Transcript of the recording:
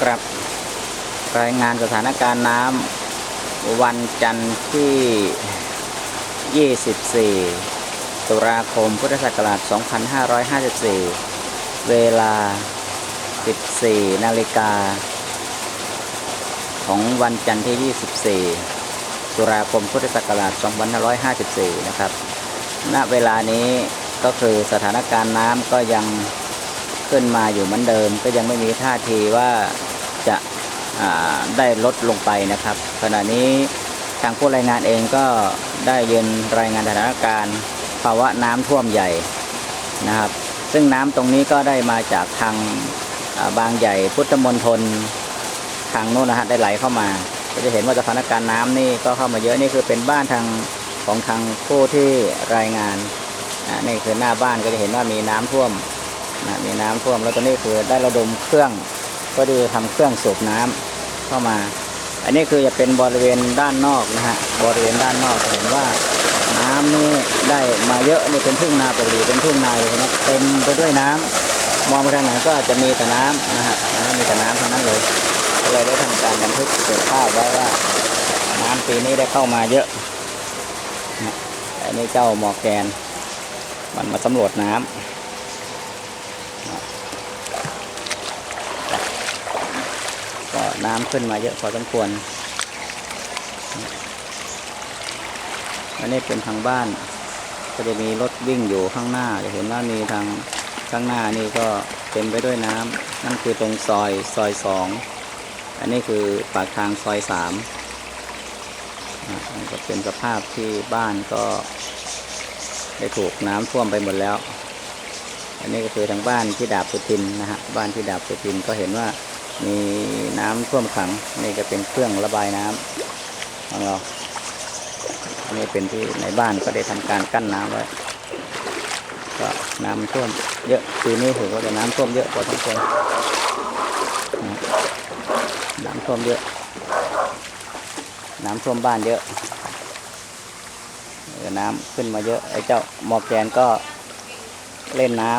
ครับ รายงานสถานการณ์น้ำวันจันทร์ที่ 24 ตุลาคม พุทธศักราช 2554 เวลา 14 นาฬิกา ของวันจันทร์ที่ 24 ตุลาคม พุทธศักราช 2554 นะครับ ณ เวลานี้ก็คือสถานการณ์น้ำก็ยัง ขึ้นมาอยู่เหมือนเดิม ก็ยังไม่มีท่าทีว่าจะาได้ลดลงไปนะครับ ขณะนี้ทางผู้รายงานเองก็ได้ยืนรายงานสถานการณ์ภาวะน้ำท่วมใหญ่นะครับ ซึ่งน้ำตรงนี้ก็ได้มาจากทางาบางใหญ่พุทธมณฑลทางโน้นนะฮะได้ไหลเข้ามาก็จะเห็นว่าสถานการณ์น้ำนี่ก็เข้ามาเยอะนี่คือเป็นบ้านทางของทางผู้ที่รายงานนี่คือหน้าบ้านก็จะเห็นว่ามีน้ำท่วม นะมีน้ำท่วมแล้วตอนนี้คือได้ระดมเครื่องก็ดีทำเครื่องสูบน้ำเข้ามา อันนี้คือจะเป็นบริเวณด้านนอกนะฮะบริเวณด้านนอกเห็นว่าน้ำนี่ได้มาเยอะนี่เป็นทุ่งนาปกติเป็นทุ่งนาเลยนะเต็มไปด้วยน้ำมองไปทางไหนก็จะมีแต่น้ำนะฮะมีแต่น้ำทั้งนั้นเลยก็เลยได้ทำการบันทึกเก็บภาพไว้ว่าน้ำปีนี้ได้เข้ามาเยอะนะอันนี้เจ้าหมอร์แกน มันมาสำรวจน้ำ ก็น้ำขึ้นมาเยอะพอสมควร อันนี้เป็นทางบ้าน ก็จะมีรถวิ่งอยู่ข้างหน้า จะเห็นว่ามีทางข้างหน้านี่ก็เต็มไปด้วยน้ำนั่นคือตรงซอยซอยสอง อันนี้คือปากทางซอยสามนะนี่ก็เป็นสภาพที่บ้านก็ได้ถูกน้ำท่วมไปหมดแล้ว อันนี้ก็คือทางบ้านที่ดาบสุทินนะฮะบ้านที่ดาบสุทินก็เห็นว่ามีน้ำท่วมขังนี่ก็เป็นเครื่องระบายน้ำของเราอันนี้เป็นที่ในบ้านก็ได้ทำการกั้นน้ำไว้ก็น้ำท่วมเยอะปีนี้ถือว่าจะน้ำท่วมเยอะกว่าทั้งคนนะน้ำท่วมเยอะ น้ำท่วมบ้านเยอะน้ำขึ้นมาเยอะไอ้เจ้ามอร์แกนก็ เล่นน้